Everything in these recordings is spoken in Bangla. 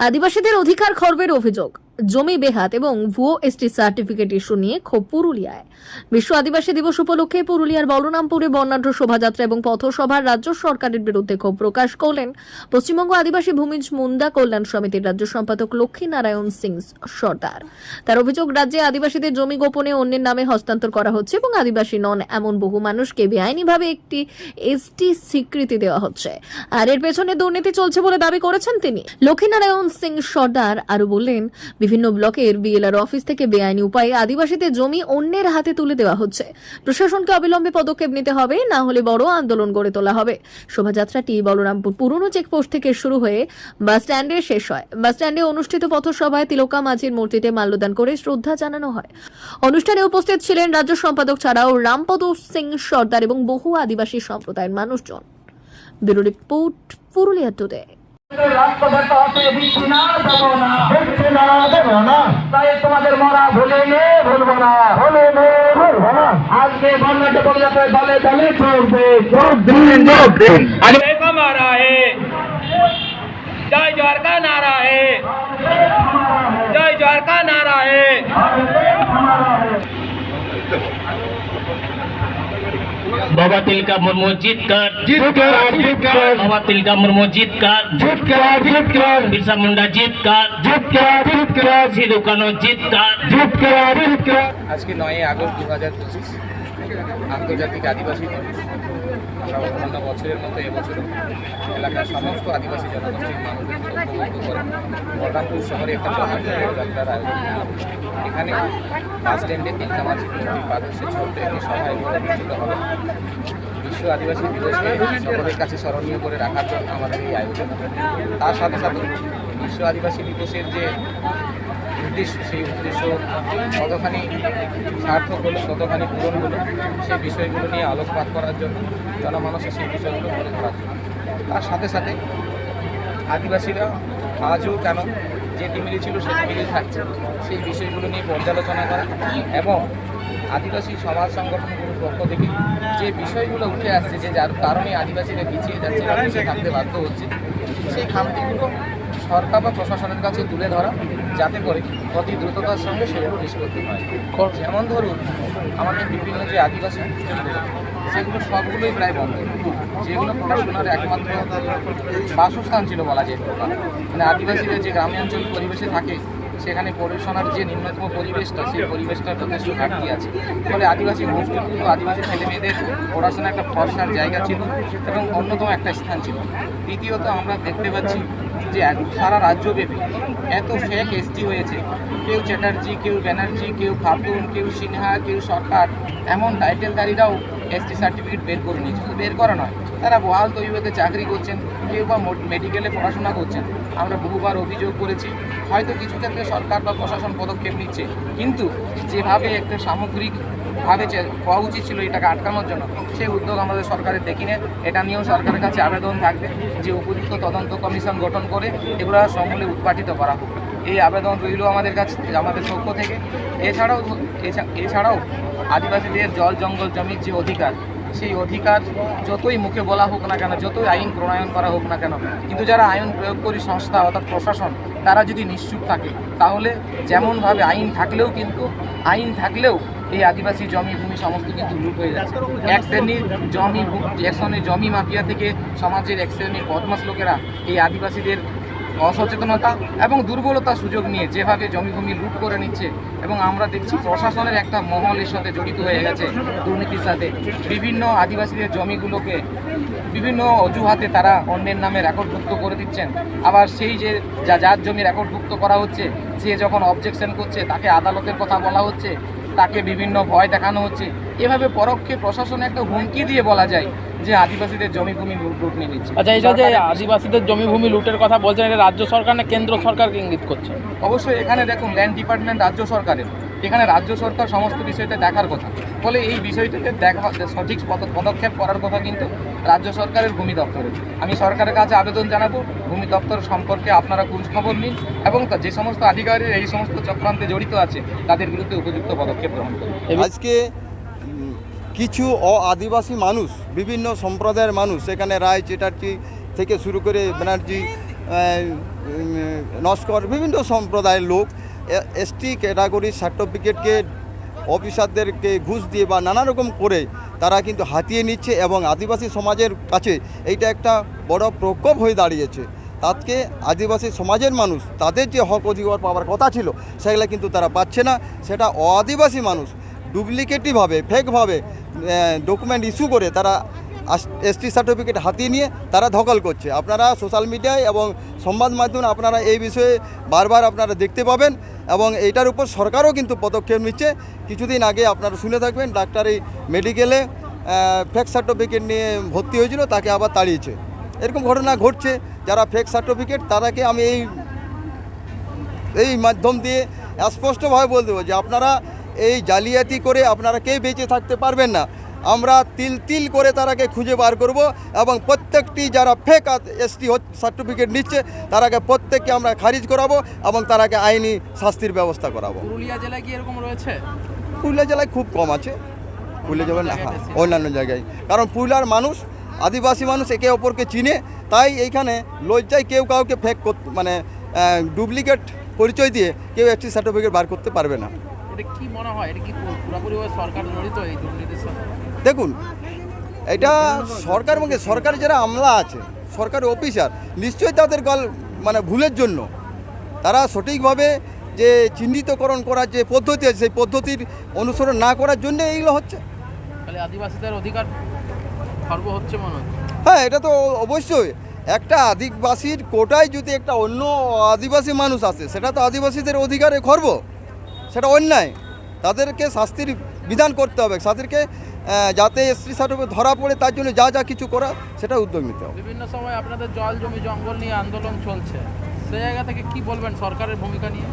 আদিবাসীদের অধিকার খর্বের অভিযোগ। জমি বেহাত এবং ভুয়ো এসটি সার্টিফিকেট ইস্যু নিয়ে ক্ষোভ পুরুলিয়ায়। বিশ্ব আদিবাসী দিবস উপলক্ষে পুরুলিয়ার বলরামপুরে বর্ণাঢ্য শোভাযাত্রা এবং পথসভার রাজ্য সরকারের বিরুদ্ধে ক্ষোভ প্রকাশ করলেন পশ্চিমবঙ্গ আদিবাসী ভূমিজ মুন্দা কল্যাণ সমিতির রাজ্য সম্পাদক লক্ষ্মী নারায়ণ সিং সর্দার। তার অভিযোগ, রাজ্যে আদিবাসীদের জমি গোপনে অন্যের নামে হস্তান্তর করা হচ্ছে এবং আদিবাসী নন এমন বহু মানুষকে বেআইনিভাবে একটি এসটি স্বীকৃতি দেওয়া হচ্ছে। আর এর পেছনে দুর্নীতি চলছে বলে দাবি করেছেন তিনি। লক্ষ্মীনারায়ণ সিং সর্দার আরও বললেন বিভিন্ন ব্লকের বিএলআর অফিস থেকে বেআইনি উপায়ে আদিবাসীদের জমি অন্যের হাতে তুলে দেওয়া হচ্ছে। প্রশাসনকে অবিলম্বে পদক্ষেপ নিতে হবে, না হলে বড় আন্দোলন গড়ে তোলা হবে। শোভাযাত্রাটি বলরামপুর পুরনো চেকপোস্ট থেকে শুরু হয়ে বাস স্ট্যান্ডে শেষ হয়। বাস স্ট্যান্ডে অনুষ্ঠিত পথসভায় তিলকা মাঝির মূর্তিতে মাল্যদান করে শ্রদ্ধা জানানো হয়। অনুষ্ঠানে উপস্থিত ছিলেন রাজ্য সম্পাদক ছাড়াও রামপদ সিং সর্দার এবং বহু আদিবাসী সম্প্রদায়ের মানুষজন। Bureau report Purulia today. তাই তোমাদের মরা ভুলে নে ভুলবো না ভুলে নে বলব না আজকে বন্যাটে পদযাত্রায় দলে দলে চলবে যোগ দিন বাবা তিলকা মোর মসজিদ কার জিতকার জিতকার বাবা তিলকা মোর মসজিদ কার? জিতকার জিতকার বিরসা মুন্ডা জিতকার জিতকার জিতকার সিধু কানো জিতকার জিতকার জিতকার আজকে নয় আগস্ট দু হাজার পঁচিশ। আন্তর্জাতিক আদিবাসী দিবস। অন্যান্য বছরের মতো এবছরও এলাকার সমস্ত আদিবাসী জনগোষ্ঠীর মানুষদের বলরামপুর শহরে একটা যাত্রার আয়োজন এখানে বাস স্ট্যান্ডে তিনটা মাঝি পাদর্শে ছোট্ট একটি সভায় অনুষ্ঠিত হবে। বিশ্ব আদিবাসী দিবসকে সকলের কাছে স্মরণীয় করে রাখার জন্য আমাদের এই আয়োজন। তার সাথে সাথে বিশ্ব আদিবাসী দিবসের যে উদ্দেশ্য, সেই উদ্দেশ্য কতখানি সার্থক হলো, কতখানি পূরণ হলো, সেই বিষয়গুলো নিয়ে আলোকপাত করার জন্য জনমানসে সেই বিষয়গুলো তুলে ধরার জন্য। তার সাথে সাথে আদিবাসীরা আজও কেন যে তিমিলি ছিল সে তিমিলি থাকছে, সেই বিষয়গুলো নিয়ে পর্যালোচনা করা এবং আদিবাসী সমাজ সংগঠনগুলোর পক্ষ থেকে যে বিষয়গুলো উঠে আসছে যে যার কারণে আদিবাসীরা পিছিয়ে যাচ্ছে বা থাকতে বাধ্য হচ্ছে, সেই খামতিগুলো সরকার বা প্রশাসনের কাছে তুলে ধরা, যাতে করে অতি দ্রুততার সঙ্গে সেগুলো নিষ্পত্তি হয়। যেমন ধরুন, আমাদের বিভিন্ন যে আদিবাসী সেগুলো সবগুলোই প্রায় বন্ধ। যেগুলো পড়াশোনার একমাত্র বাসস্থান ছিল বলা যেত মানে আদিবাসীরা যে গ্রামাঞ্চল পরিবেশে থাকে, সেখানে পড়াশোনার যে নিম্নতম পরিবেশটা, সেই পরিবেশটা যথেষ্ট ঘাটতি আছে। ফলে আদিবাসী হোস্টেলগুলো আদিবাসী ছেলে মেয়েদের পড়াশোনার একটা ভরসার জায়গা ছিল এবং অন্যতম একটা স্থান ছিল। দ্বিতীয়ত আমরা দেখতে পাচ্ছি যে সারা রাজ্যব্যাপী এত ফেক এসটি হয়েছে। কেউ চ্যাটার্জি, কেউ ব্যানার্জি, কেউ খাতুন, কেউ সিনহা, কেউ সরকার, এমন টাইটেলধারীরাও এসটি সার্টিফিকেট বের করে নিয়েছে। শুধু বের করা নয়, তারা বহাল তৈরিতে চাকরি করছেন, কেউ বা মেডিকেলে পড়াশোনা করছেন। আমরা বহুবার অভিযোগ করেছি, হয়তো কিছু ক্ষেত্রে সরকার বা প্রশাসন পদক্ষেপ নিচ্ছে। কিন্তু যেভাবে একটা সামগ্রিক ভাবে হওয়া উচিত ছিল এটাকে আটকানোর জন্য। সেই উদ্যোগ আমাদের সরকারের দেখি দেখিনি। এটা নিয়েও সরকারের কাছে আবেদন থাকবে যে উপযুক্ত তদন্ত কমিশন গঠন করে এগুলো সমূলে উৎপাটিত করা হোক। এই আবেদন রইল আমাদের কাছে, আমাদের পক্ষ থেকে। এছাড়াও এছা- এছাড়াও আদিবাসীদের জল জঙ্গল জমির যে অধিকার সেই অধিকার যতই মুখে বলা হোক না কেন, যতই আইন প্রণয়ন করা হোক না কেন, কিন্তু যারা আইন প্রয়োগকারী সংস্থা অর্থাৎ প্রশাসন, তারা যদি নিশ্চুপ থাকে, তাহলে যেমনভাবে আইন থাকলেও কিন্তু, আইন থাকলেও এই আদিবাসী জমি ভূমি সমস্ত কিন্তু লুট হয়ে যাচ্ছে। এক শ্রেণির জমি এক শ্রেণির জমি মাফিয়া থেকে সমাজের এক শ্রেণির বদমাস লোকেরা এই আদিবাসীদের অসচেতনতা এবং দুর্বলতার সুযোগ নিয়ে যেভাবে জমিভূমি লুট করে নিচ্ছে এবং আমরা দেখছি প্রশাসনের একটা মহলের সাথে জড়িত হয়ে গেছে দুর্নীতির সাথে। বিভিন্ন আদিবাসীদের জমিগুলোকে বিভিন্ন অজুহাতে তারা অন্যের নামে রেকর্ডভুক্ত করে দিচ্ছেন। আবার সেই যে যা যার জমি রেকর্ডভুক্ত করা হচ্ছে, সে যখন অবজেকশন করছে, তাকে আদালতের কথা বলা হচ্ছে। তাকে বিভিন্ন ভয় দেখানো হচ্ছে। এভাবে পরোক্ষে প্রশাসনে একটা হুমকি দিয়ে বলা যায় যে আদিবাসীদের জমিভূমি লুট লুট নিয়ে নিচ্ছে। আচ্ছা এই যে আদিবাসীদের আদিবাসীদের জমিভূমি লুটের কথা বলছেন এটা রাজ্য সরকার না কেন্দ্র সরকারকে ইঙ্গিত করছে? অবশ্যই এখানে দেখুন ল্যান্ড ডিপার্টমেন্ট রাজ্য সরকারের। এখানে রাজ্য সরকার সমস্ত বিষয়টা দেখার কথা। ফলে এই বিষয়টাকে দেখা সঠিক পদ- পদক্ষেপ করার কথা কিন্তু রাজ্য সরকারের ভূমি দপ্তরের আমি সরকারের কাছে আবেদন জানাব ভূমি দপ্তর সম্পর্কে আপনারা খোঁজ খবর নিন এবং তা- যে সমস্ত আধিকারিক এই সমস্ত চক্রান্তে জড়িত আছে তাদের বিরুদ্ধে উপযুক্ত পদক্ষেপ গ্রহণ করুন। আজকে কিছু অ আদিবাসী মানুষ বিভিন্ন সম্প্রদায়ের মানুষ এখানে রায় চ্যাটার্জি থেকে শুরু করে ব্যানার্জি নস্কর বিভিন্ন সম্প্রদায়ের লোক এসটি ক্যাটাগরির সার্টিফিকেটকে অফিসারদেরকে ঘুষ দিয়ে বা নানা রকম করে তারা কিন্তু হাতিয়ে নিচ্ছে এবং আদিবাসী সমাজের কাছে এইটা একটা বড় প্রকোপ হয়ে দাঁড়িয়েছে। তাকে আদিবাসী সমাজের মানুষ, তাদের যে হক অধিকার পাওয়ার কথা ছিল, সেগুলো কিন্তু তারা পাচ্ছে না। সেটা অআদিবাসী মানুষ ডুপ্লিকেটিভাবে ফেকভাবে ডকুমেন্ট ইস্যু করে তারা এসটি সার্টিফিকেট হাতিয়ে নিয়ে তারা ধকল করছে। আপনারা সোশ্যাল মিডিয়ায় এবং সংবাদ মাধ্যমে আপনারা এই বিষয়ে বারবার আপনারা দেখতে পাবেন এবং এইটার উপর সরকারও কিন্তু পদক্ষেপ নিচ্ছে। কিছুদিন আগে আপনারা শুনে থাকবেন, ডাক্তারি মেডিকেলে ফেক সার্টিফিকেট নিয়ে ভর্তি হয়েছিল, তাকে আবার তাড়িয়েছে। এরকম ঘটনা ঘটছে, যারা ফেক সার্টিফিকেট তারাকে আমি এই এই মাধ্যম দিয়ে স্পষ্টভাবে বলতে দেবো যে আপনারা এই জালিয়াতি করে আপনারা কেউ বেঁচে থাকতে পারবেন না? আমরা তিল তিল করে তারাকে খুঁজে বার করব এবং প্রত্যেকটি যারা ফেক এসটি সার্টিফিকেট নিচ্ছে তারাকে প্রত্যেককে আমরা খারিজ করাবো এবং তারাকে আইনি শাস্তির ব্যবস্থা করাবো। পুরুলিয়া জেলায় কি এরকম রয়েছে? পুরুলিয়া জেলায় খুব কম আছে। পুরুলিয়া জেলায় না হ্যাঁ অন্যান্য জায়গায়। কারণ পুরুলিয়ার মানুষ আদিবাসী মানুষ একে অপরকে চিনে তাই এইখানে লজ্জায় কেউ কাউকে ফেক মানে ডুপ্লিকেট পরিচয় দিয়ে কেউ একটি সার্টিফিকেট বার করতে পারবে না। এটা কি মনে হয়? এটা কি পুরো- পুরোপুরিভাবে সরকার জড়িত এই দেখুন এটা সরকার মুখে সরকার যারা আমলা আছে সরকারি অফিসার নিশ্চয়ই তাদের গল মানে ভুলের জন্য। তারা সঠিকভাবে যে চিহ্নিতকরণ করার যে পদ্ধতি আছে সেই পদ্ধতির অনুসরণ না করার জন্য এইগুলো হচ্ছে। আদিবাসীদের অধিকার খর্ব হচ্ছে মনে হচ্ছে হ্যাঁ এটা তো অবশ্যই। একটা আদিবাসীর কোটায় যদি একটা অন্য আদিবাসী মানুষ আসে সেটা তো আদিবাসীদের অধিকারে খর্ব। সেটা অন্যায়। তাদেরকে শাস্তির বিধান করতে হবে। তাদেরকে যাতে এসটি সার্টিফিকেট ধরা পড়ে তার জন্য যা যা কিছু করা সেটা উদ্যোগ নিতে হবে। বিভিন্ন সময় আপনাদের জল জমি জঙ্গল নিয়ে আন্দোলন চলছে। সেই জায়গা থেকে কি বলবেন সরকারের ভূমিকা নিয়ে?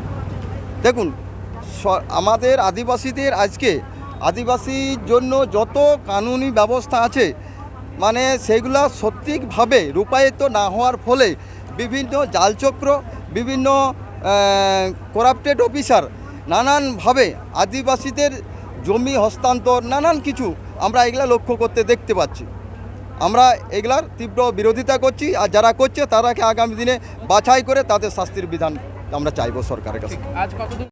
দেখুন আমাদের আদিবাসীদের আজকে আদিবাসীর জন্য যত কানুনি ব্যবস্থা আছে মানে সেগুলো সঠিকভাবে রূপায়িত না হওয়ার ফলে বিভিন্ন জালচক্র বিভিন্ন করাপ্টেড অফিসার নানানভাবে আদিবাসীদের জমি, হস্তান্তর, নানান কিছু আমরা এগুলা লক্ষ্য করতে দেখতে পাচ্ছি। আমরা এগুলার তীব্র বিরোধিতা করছি আর যারা করছে তারাকে আগামী দিনে বাছাই করে তাদের শাস্তির বিধান আমরা চাইব সরকারের কাছে।